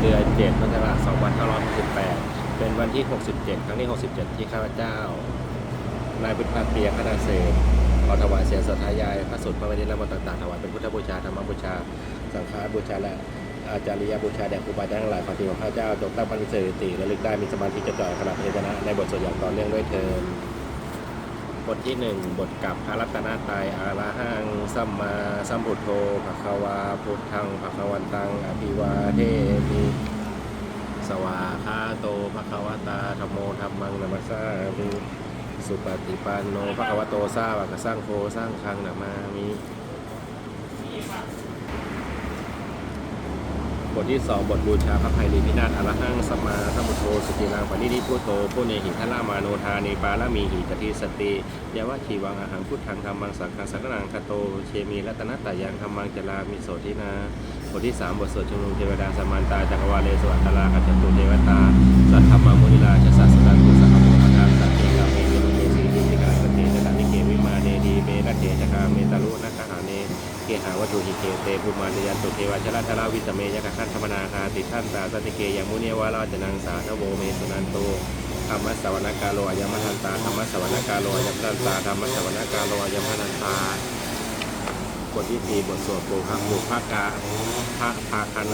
เดือน7พุทธศักราช2568 เป็นวันที่ 67 ครั้งที่ 67 ที่ข้าพเจ้า นายพุทธาเปียคณะเศษขอถวายเสียงสัทธายายพระสุดพระวณิและมนต์ต่างๆถวายเป็นพุทธบูชาธรรมบูชา สังฆบูชาและอาจาริยบูชาแด่ครูบาอาจารย์ทั้งหลายขอที่ของข้าพเจ้าจงตั้งปณิสติระลึกได้มีสมาธิจะจ่อยขณะเทศนาในบทสวดอย่างต่อเนื่องด้วยเทิน บทที่หนึ่งบทกับพระรัตนตรัยอาราหังสัมมาสัมพุทโธภควาพุทธังภควันตังอภิวาเทมิสวาคาโตภควตาธรรมโมธรรมังนามสสามิสุปฏิปันโนภควโตสาวกสร้างโคสร้างคังนามามิ บทที่สองบทบูชาพระไพรีพินาศอรหังสมมาสัมพุทโธสุจิรังปณิธิพุทโธผู้เนหิทลามาโนทาเนปาลมีหิจติสติยาวะชีวังอาหังพุทธังธรรมังสังฆังสังฆนังคโตเชมีรัตนตายังธรรมังจลามิโสทินาบทที่สามบทสวดชุมนุมเทวดาสมานตาจักรวาเลสวัตตลาคัจจตุเทวตาสัทธรรมมุนิลาชสัสสะกุสัพพะปะทาสัตเตกาเมวิโนเมสีดิกาสเตจตานิเกวิมาเนดีเบระเทจคาเมตารุนักหาเน เกหาวัตถุหิเคเตภูมาเนยันตุเทวชราชราวิสเมยกขันธรรมนาคาติท่านสาสติเกยมุเนวาราจนังสาทโวเมสุนันโตธรรมสวนกาโลอายมทันตาธรรมสวนกาโลอายมทันตาธรรมสวนกาโลอายมทันตาบทที่สี่บทสวดปูพระปุพากาพระภาคัน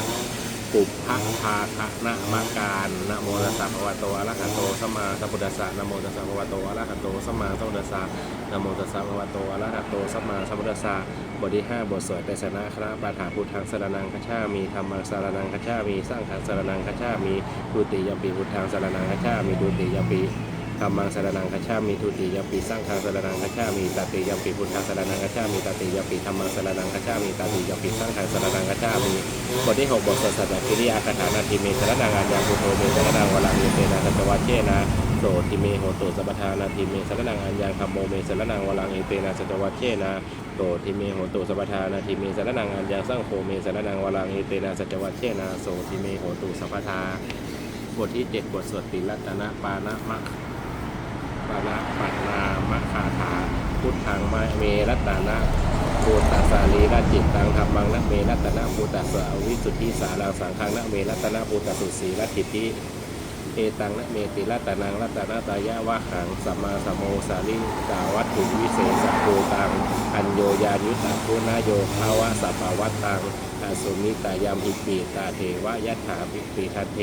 ปุพพะภาคะนะมาการนะโมตัสสะภะวะโตอะระหะโตสัมมาสัมพุทธัสสะนะโมตัสสะภะวะโตอะระหะโตสัมมาสัมพุทธัสสะนะโมตัสสะภะวะโตอะระหะโตสัมมาสัมพุทธัสสะบทที่ห้าบทสวดเตสนะคราปาฐาพุทธังสารนังคัจฉามีธรรมังสรนังคัจฉามีสร้างขังสารนังคัจฉามีดุติยมปีพุทธังสารนังคัจฉามีดุติยมปี ธรรมังสรนังคัจฉามีทุติยปีสร้างทางสรนังคัจฉามีตติยปีพุทธังสรนังคัจฉามีตติยปีธรรมังสรนังคัจฉามีตติยปีสร้างทางสรนังคัจฉามีบทที่หกบทสวดสัตตกิริยาคาถานาทีเมสรนังอัญาพุโธเมสรนังวลังเยเตนะสัจวัชเชนะโสติเมโหตุสัพทานาทีเมสรนังอัญญาคัมโมเมสรนังวลังเยเตนะสัจวัชเชนะโสติเมโหตุสัพทานาทีเมสรนังอัญญาสร้างโฆเมสรนังวลังเยเตนะสัจวัชเชนะโสติเมโหตุสัพทาบทที่เจ็ดบทสวดติรัตนะปานะมะ ปานะปันามะคาถาพุทธังมะเมรัตนะภูตัสสาลีรัจิตตังธรรมังนะเมรัตนะภูตัสสะวิสุทธิสารังสังฆังนะเมรัตนะภูตัสุสีรัตถิติเอตังนะเมติรัตนังรัตนะตายะวะหังสัมมาสัมโมสาลิกาวัตถุวิเศษภูตังอัญโยยายุตตะพุนโยภาวะสัพพวัตตัง อสุมิตายามหิปีตาเทวะยัตถาภิปีทัเท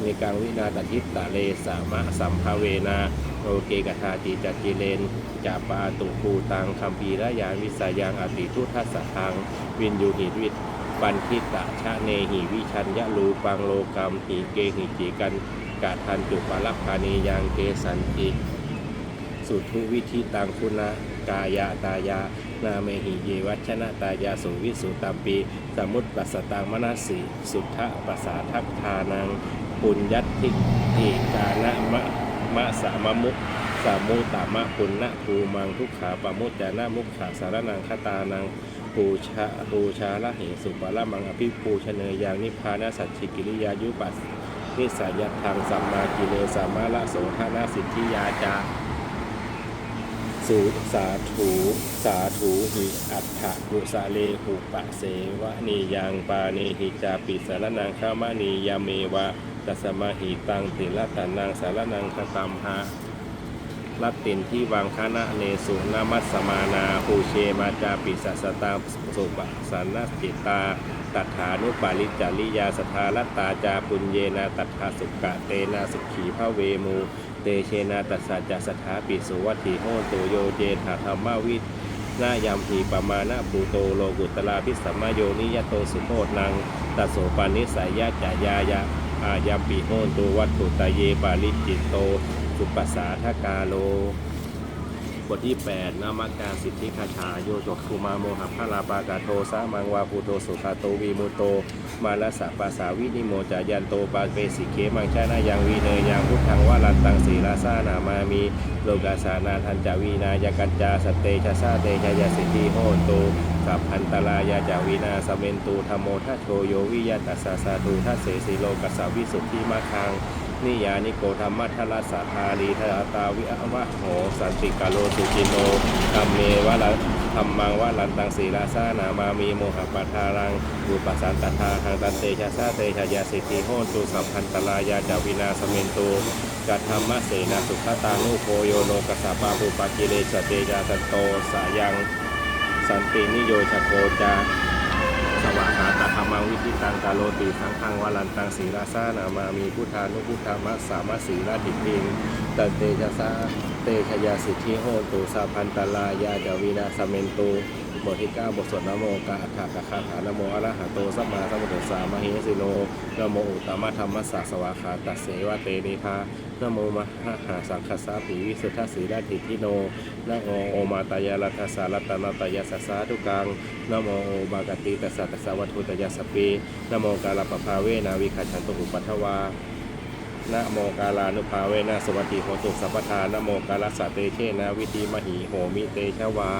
เมกังวินาตทิตตะเลสามะสัมภเวนาโอเกกทาติจักิเลนจาปาตุภูตังคัมภีระยานวิสายังอติทุทัสสะทังวินยูหิวิตปันทิตะชะเนหิวิชัญญะลูปังโลกรรมหิเกหิจิกันกาทันจุปาลักพานียังเกสันติสุทุวิธิตังคุณกายาตายา นาเมหิเยวัชนะตายาสุวิสุตัมปีสมุตปัสตังมนัสสิสุทธะปัสสาทัพทานังปุญญัตทิติกานะมะมะสามมุสามุตามะปุณณะภูมังทุกขาปะมุจจานะมุขขาสารนังคตานังปูชาปูชาละเหสุปะละมังอภิปูชเนยยังนิพพานะสัจฉิกิริยายุปัสนิสัยทางสัมมากิเลสามาละโสธานาสิทธิยาจา สุสาถูสาถูหิอัฏฐกุสาเลหุปะเสวะนียังปาเนหิจาปิสารนังข้ามณียาเมวะตัสมาหิตังติละตานังสารนังคตัมหะลัตตินที่วังคณะเนสุนามัสสมานาภูเชมาจาปิสัสตาสุปสันนจิตา ตัถานุปาลิจาริยาสทาลตตาจาปุญเยนาตัถาสุกะเตนาสุขีพระเวมู เตเชนาตัสสะจัสถาปิสุวัตถิโหตุโยเจถาธรรมวิทนายามหีปมาณปูโตโลกุตลาพิสัมมโยนิยโตสุโคตนังตัสโสปานิสัยยะจายายะอายามปีโหตุวัตถุตะเยปาลิจิตโตสุปัสสาทกาโล บทที่ 8นามการสิทธิคาชาโยจกคุมาโมหะพระลาปากาโทสามังวาภูโตสุขาโตวีมุโต มาลสะปาสาวินิโมจายันโตปาเปสิเขมังชานายังวีเนยยังพุทธังวาลันตังศีลาสานามามีโลกาสานาทันจาวีนายกัญจาสเตชะซาเตชะยาสิทธิโหนตุสัพพันตลายาจาวีนาสเมนตูธรรมโมทัโชโยวิยตัสสะสาตูทัเสสีโลกัสสาวิสุทธิมาคัง นิยานิโกธรรมทัลสาธาลีทาตาวิอวะโหสันติกาโลสุจิโนธรรมเมวะละธรรมังวะลันตังศีลาสานามามีโมหะปะทารังอุปสันตทาทางตันเตชะสาเตชะยาสิทธิโหตุสัพพันตลายาจาวินาสเมนตุกัตธรรมะเสนาสุขตานุโคโยโนกัสสะปาปุปกิเลสเตยาสตโตสายัง สันตินิโยชโคจาสวา มังวิธิตังกาโลติสังฆังวาลันตังศีลาซานามามีพุทธานุพุทธามัสสามัสสีลาติพิงตันเตชะซาเตชยาสิทธิโหตุสาพันตลายาจาวินาสเมนตู บทที่เก้าบทสวดนโมกะอัฏฐกะคาถานโมอรหะโตสัมมาสัมพุทธัสสะมหิสิโนนโมอุตตมะธรรมสสะสวากขาตัสเสวะเตนิทานโมมหาหาสังคสาปิวิสุทธสีลาติทิโนนโมโอมาตายาลัทสสารัตนาตายาสัสาทุกังนะโมบากติตัสสะตัสสะวัตถุตยสสปีนโมกาลปภาเวนาวิคัจฉันตุอุปัฏฐวานะโมกาลานุภาเวนะสวัสดิโหตุสัพพทานะโมกาลสสะเตเชนะวิธีมหิโหมิเตชวา